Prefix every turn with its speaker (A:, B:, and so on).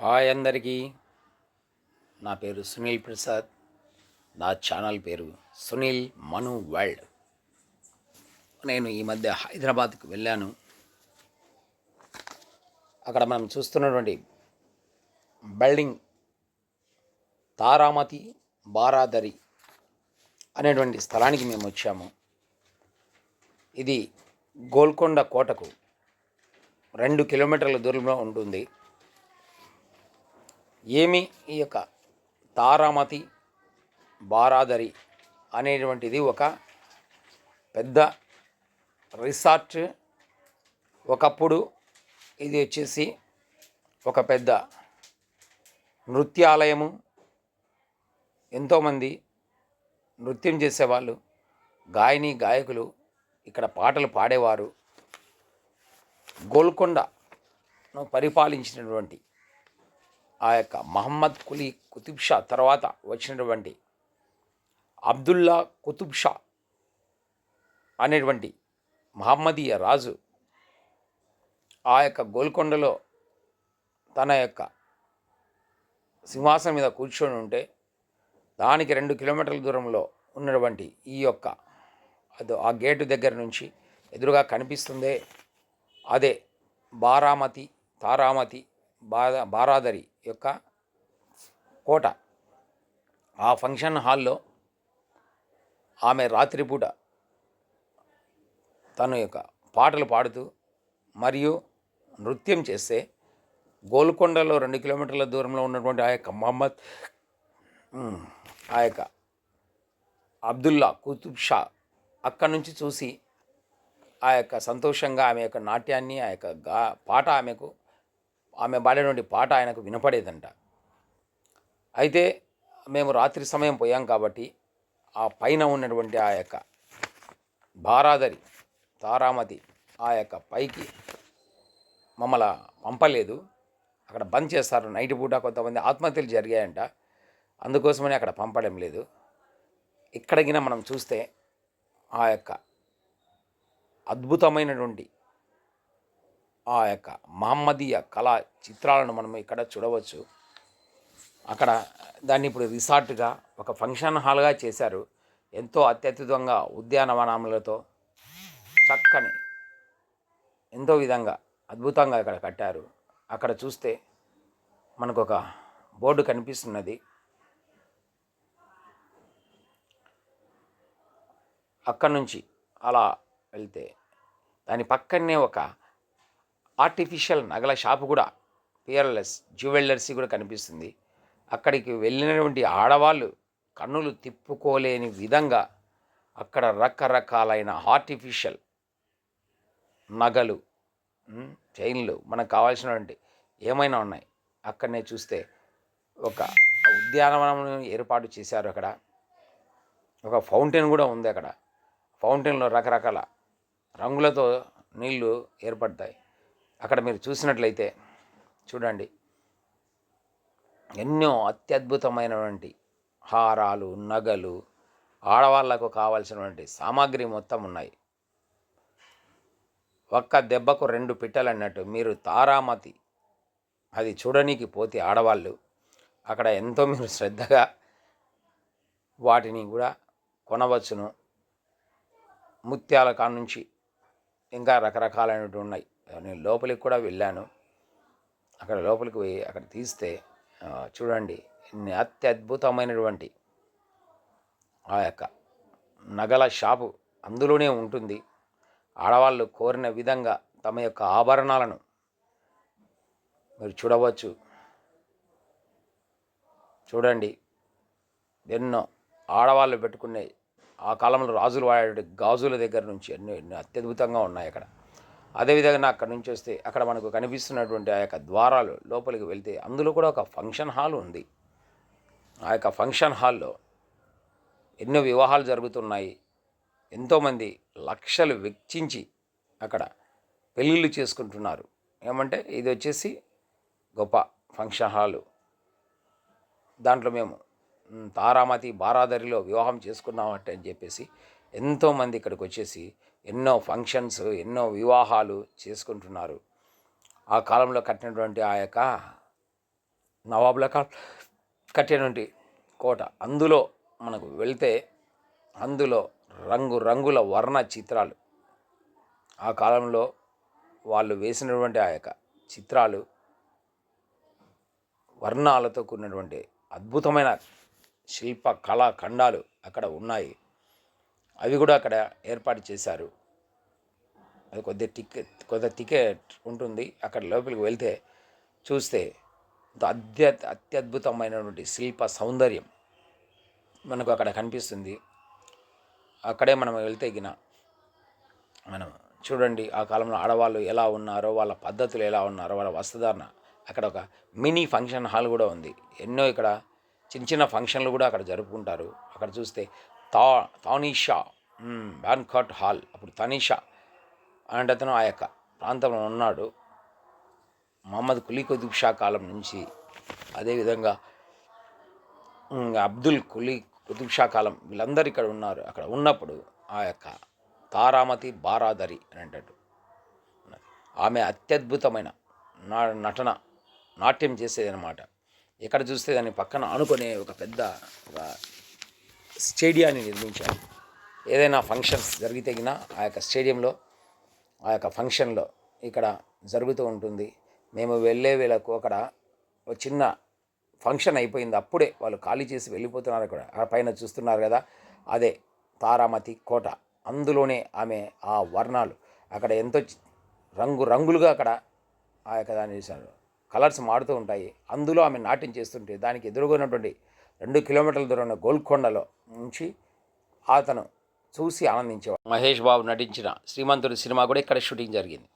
A: Hi అందరికీ. నా పేరు సునీల్ ప్రసాద్. నా ఛానల్ పేరు సునీల్ మను వరల్డ్. నేను ఈ మధ్య హైదరాబాద్కి వెళ్ళాను. అక్కడ మనం చూస్తున్నటువంటి బిల్డింగ్ తారామతి బారాదరి అనేటువంటి స్థలానికి మేము వచ్చాము. ఇది గోల్కొండ కోటకు రెండు కిలోమీటర్ల దూరంలో ఉంటుంది. ఏమి ఈ యొక్క తారామతి బారాదరి అనేటువంటిది ఒక పెద్ద రిసార్ట్. ఒకప్పుడు ఇది వచ్చేసి ఒక పెద్ద నృత్యాలయము. ఎంతోమంది నృత్యం చేసేవాళ్ళు గాయని గాయకులు ఇక్కడ పాటలు పాడేవారు. గోల్కొండను పరిపాలించినటువంటి ఆ యొక్క మహమ్మద్ కులీ కుతుబ్ షా తర్వాత వచ్చినటువంటి అబ్దుల్లా కుతుబ్ షా అనేటువంటి మహమ్మదీయ రాజు ఆ యొక్క గోల్కొండలో తన యొక్క సింహాసనం మీద కూర్చొని ఉంటే దానికి రెండు కిలోమీటర్ల దూరంలో ఉన్నటువంటి ఈ యొక్క అది ఆ గేటు దగ్గర నుంచి ఎదురుగా కనిపిస్తుందే అదే బారామతి తారామతి బారా బారాదరి యొక్క కోట. ఆ ఫంక్షన్ హాల్లో ఆమె రాత్రిపూట తన యొక్క పాటలు పాడుతూ మరియు నృత్యం చేస్తే గోల్కొండలో రెండు కిలోమీటర్ల దూరంలో ఉన్నటువంటి ఆ యొక్క మహమ్మద్ ఆ యొక్క అబ్దుల్లా కుతుబ్ షా అక్కడి నుంచి చూసి ఆ యొక్క సంతోషంగా ఆమె యొక్క నాట్యాన్ని ఆ యొక్క గా పాట ఆమెకు ఆమె పాడేటువంటి పాట ఆయనకు వినపడేదంట. అయితే మేము రాత్రి సమయం పోయాం కాబట్టి ఆ పైన ఉన్నటువంటి ఆ యొక్క బారాదరి తారామతి ఆ యొక్క పైకి మమ్మల్ని పంపలేదు. అక్కడ బంద్ చేస్తారు. నైట్ పూట కొంతమంది ఆత్మహత్యలు జరిగాయంట. అందుకోసమని అక్కడ పంపడం లేదు. ఇక్కడికినా మనం చూస్తే ఆ యొక్క అద్భుతమైనటువంటి ఆ యొక్క మహమ్మదీయ కళా చిత్రాలను మనం ఇక్కడ చూడవచ్చు. అక్కడ దాన్ని ఇప్పుడు రిసార్ట్గా ఒక ఫంక్షన్ హాల్గా చేశారు. ఎంతో అత్యద్భుతంగా ఉద్యానవనములతో చక్కని ఎంతో విధంగా అద్భుతంగా ఇక్కడ కట్టారు. అక్కడ చూస్తే మనకు ఒక బోర్డు కనిపిస్తున్నది. అక్కడ నుంచి అలా వెళ్తే దాని పక్కనే ఒక ఆర్టిఫిషియల్ నగల షాపు కూడా పియర్లెస్ జ్యువెలర్సీ కూడా కనిపిస్తుంది. అక్కడికి వెళ్ళినటువంటి ఆడవాళ్ళు కన్నులు తిప్పుకోలేని విధంగా అక్కడ రకరకాలైన ఆర్టిఫిషియల్ నగలు చైన్లు మనకు కావాల్సినటువంటి ఏమైనా ఉన్నాయి? అక్కడనే చూస్తే ఒక ఉద్యానవనం ఏర్పాటు చేశారు అక్కడ. ఒక ఫౌంటైన్ కూడా ఉంది అక్కడ. ఫౌంటైన్లో రకరకాల రంగులతో నీళ్ళు ఏర్పడతాయి. అక్కడ మీరు చూసినట్లయితే చూడండి. ఎన్నో అత్యద్భుతమైనటువంటి హారాలు నగలు ఆడవాళ్ళకు కావాల్సినటువంటి సామాగ్రి మొత్తం ఉన్నాయి. ఒక్క దెబ్బకు రెండు పిట్టలు అన్నట్టు మీరు తారామతి అది చూడనీకి పోతే ఆడవాళ్ళు అక్కడ ఎంతో మీరు శ్రద్ధగా వాటిని కూడా కొనవచ్చును. ముత్యాల కాడ నుంచి ఇంకా రకరకాలైనటువంటి ఉన్నాయి. నేను లోపలికి కూడా వెళ్ళాను. అక్కడ లోపలికి పోయి అక్కడ తీస్తే చూడండి ఇన్ని అత్యద్భుతమైనటువంటి ఆ యొక్క నగల షాపు అందులోనే ఉంటుంది. ఆడవాళ్ళు కోరిన విధంగా తమ యొక్క ఆభరణాలను మీరు చూడవచ్చు. చూడండి ఎన్నో ఆడవాళ్ళు పెట్టుకునే ఆ కాలంలో రాజులు వాడే గాజుల దగ్గర నుంచి ఎన్నో ఎన్నో అత్యద్భుతంగా ఉన్నాయి అక్కడ. అదేవిధంగా అక్కడ నుంచి వస్తే అక్కడ మనకు కనిపిస్తున్నటువంటి ఆ యొక్క ద్వారాలు లోపలికి వెళ్తే అందులో కూడా ఒక ఫంక్షన్ హాల్ ఉంది. ఆ యొక్క ఫంక్షన్ హాల్లో ఎన్నో వివాహాలు జరుగుతున్నాయి. ఎంతోమంది లక్షలు వెచ్చించి అక్కడ పెళ్ళిళ్ళు చేసుకుంటున్నారు. ఏమంటే ఇది వచ్చేసి గొప్ప ఫంక్షన్ హాలు. దాంట్లో మేము తారామతి బారాదరిలో వివాహం చేసుకున్నామట అని చెప్పేసి ఎంతోమంది ఇక్కడికి వచ్చేసి ఎన్నో ఫంక్షన్స్ ఎన్నో వివాహాలు చేసుకుంటున్నారు. ఆ కాలంలో కట్టినటువంటి ఆ యొక్క నవాబుల కట్టినటువంటి కోట అందులో మనకు వెళ్తే అందులో రంగు రంగుల వర్ణ చిత్రాలు. ఆ కాలంలో వాళ్ళు వేసినటువంటి ఆ యొక్క చిత్రాలు వర్ణాలతో కూడినటువంటి అద్భుతమైన శిల్ప కళా ఖండాలు అక్కడ ఉన్నాయి. అవి కూడా అక్కడ ఏర్పాటు చేశారు. అది కొద్దిగా టికెట్ కొద్ది టికెట్ ఉంటుంది. అక్కడ లోపలికి వెళ్తే చూస్తే అత్య అత్యద్భుతమైనటువంటి శిల్ప సౌందర్యం మనకు అక్కడ కనిపిస్తుంది. అక్కడే మనం వెళ్తే గిన మనం చూడండి ఆ కాలంలో ఆడవాళ్ళు ఎలా ఉన్నారో వాళ్ళ పద్ధతులు ఎలా ఉన్నారో వాళ్ళ వస్త్రధారణ. అక్కడ ఒక మినీ ఫంక్షన్ హాల్ కూడా ఉంది. ఎన్నో ఇక్కడ చిన్న చిన్న ఫంక్షన్లు కూడా అక్కడ జరుపుకుంటారు. అక్కడ చూస్తే తా తానీషా బ్యాన్కాట్ హాల్. అప్పుడు తనీషా అలాంటి అతను ఆ యొక్క ప్రాంతంలో ఉన్నాడు. మహమ్మద్ కులీ కుతుబ్ షా కాలం నుంచి అదేవిధంగా అబ్దుల్ కులీ కుతుబ్ షా కాలం వీళ్ళందరూ ఇక్కడ ఉన్నారు. అక్కడ ఉన్నప్పుడు ఆ యొక్క తారామతి బారాదరి అని అంటాడు ఆమె అత్యద్భుతమైన నా నటన నాట్యం చేసేది అనమాట ఎక్కడ చూస్తే దాని పక్కన అనుకునే ఒక పెద్ద ఒక స్టేడియాన్ని నిర్మించారు. ఏదైనా ఫంక్షన్స్ జరిగితే ఆ యొక్క స్టేడియంలో ఆ యొక్క ఫంక్షన్లో ఇక్కడ జరుగుతూ ఉంటుంది. మేము వెళ్ళే వేళకు అక్కడ ఒక చిన్న ఫంక్షన్ అయిపోయింది. అప్పుడే వాళ్ళు ఖాళీ చేసి వెళ్ళిపోతున్నారు అక్కడ. ఆ పైన చూస్తున్నారు కదా అదే తారామతి కోట. అందులోనే ఆమె ఆ వర్ణాలు. అక్కడ ఎంతో రంగు రంగులుగా అక్కడ ఆ యొక్క దాన్ని చేశారు. కలర్స్ మారుతూ ఉంటాయి. అందులో ఆమె నాట్యం చేస్తుంటే దానికి ఎదురుకున్నటువంటి రెండు కిలోమీటర్ల దూరం ఉన్న గోల్కొండలో నుంచి అతను చూసి ఆనందించేవాడు. మహేష్ బాబు నటించిన శ్రీమంతుడి సినిమా కూడా ఇక్కడ షూటింగ్ జరిగింది.